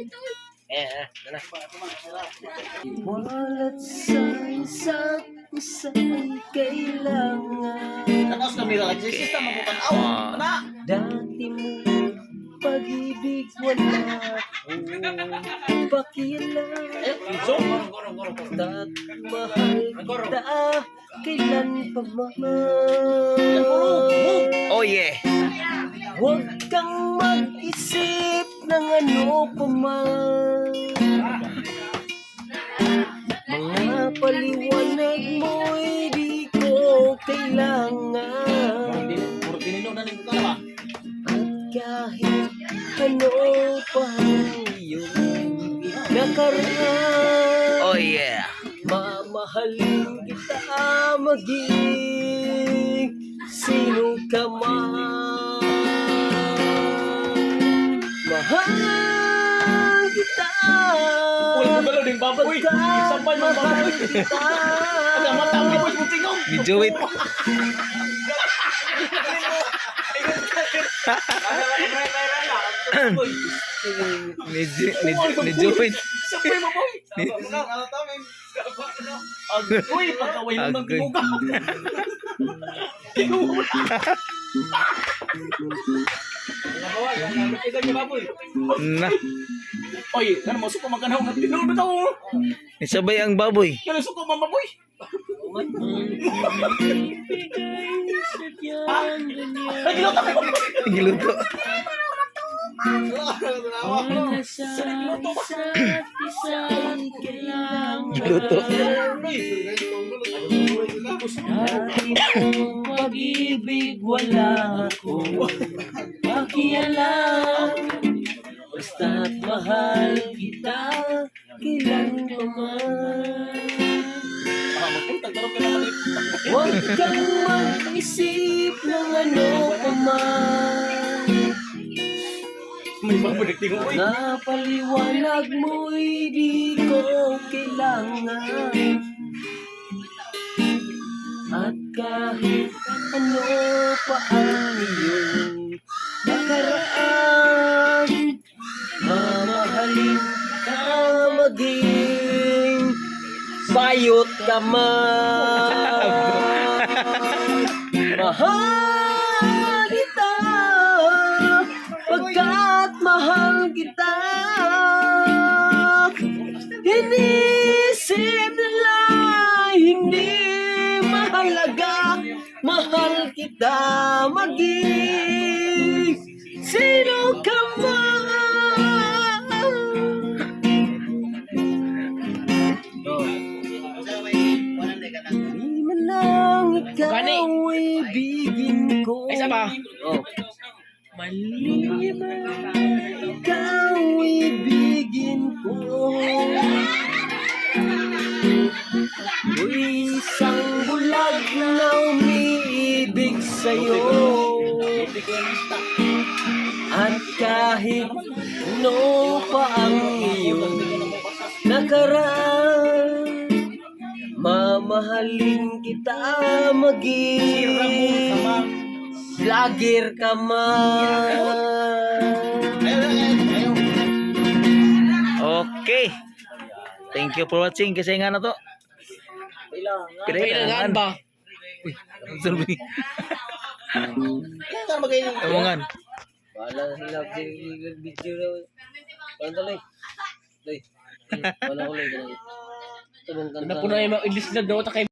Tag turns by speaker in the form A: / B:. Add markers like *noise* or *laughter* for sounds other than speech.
A: Eh, eh, ano?
B: Walat sa isa't isa'y kailangan
C: Tapos kami lang, system mo kan aw. Na.
B: Dati mo pag-ibig wala akong pakialam
C: So,
B: At mahal kita kailan pa
A: Oh yeah.
B: Huwag kang mag-isip ng ano pa man Mga paliwanag mo'y di ko kailangan? At kahit ano pa yung nakaraan
A: Oh yeah.
B: Mamahalin kita maging sino ka man Mahal kita
C: Uy, mo ding baboy. Sampay mo baboy. Aga mata mo boy mo tingog.
A: Medyo wait. Medyo wait.
C: Sampay mo boy. Agoy, pagkaway mo ng
A: Agoy.
C: tinuga.
A: Na.
C: Oy, ano mo suko magkanaw ng tinuga to.
A: Isabay ang baboy.
C: Kaya suko mamaboy. Ay, giluto ko.
A: Giluto. Giluto.
B: Pag-ibig wala ko Pakialam Basta't mahal kita Kailan pa man
C: eh.
B: Huwag kang mag-isip ng ano pa man
C: May baboy nagtingog. Uy,
B: Napaliwanag mo'y di ko kailangan At kahit ano pa ang iyong nakaraan Mamahalin ka maging bayot ka man. *laughs* Mahal kita Maging Sino ka man Di man lang ikaw ibigin ko.
A: Isa pa.
B: Oh. Mali man ikaw ibigin ko sa'yo At kahit ano pa ang iyong nakaraan Mamahalin kita maging Vlogger ka man
A: Okay. Thank you for watching. Kasi nga na to. Kailangan ba? Uy, sabi.
C: kaya ka magayon.
A: Tawangan.
B: Wala na sila video na Paano tuloy? Tuloy Wala ko lang Tulong ka
C: Na po na yung English na daw ta kay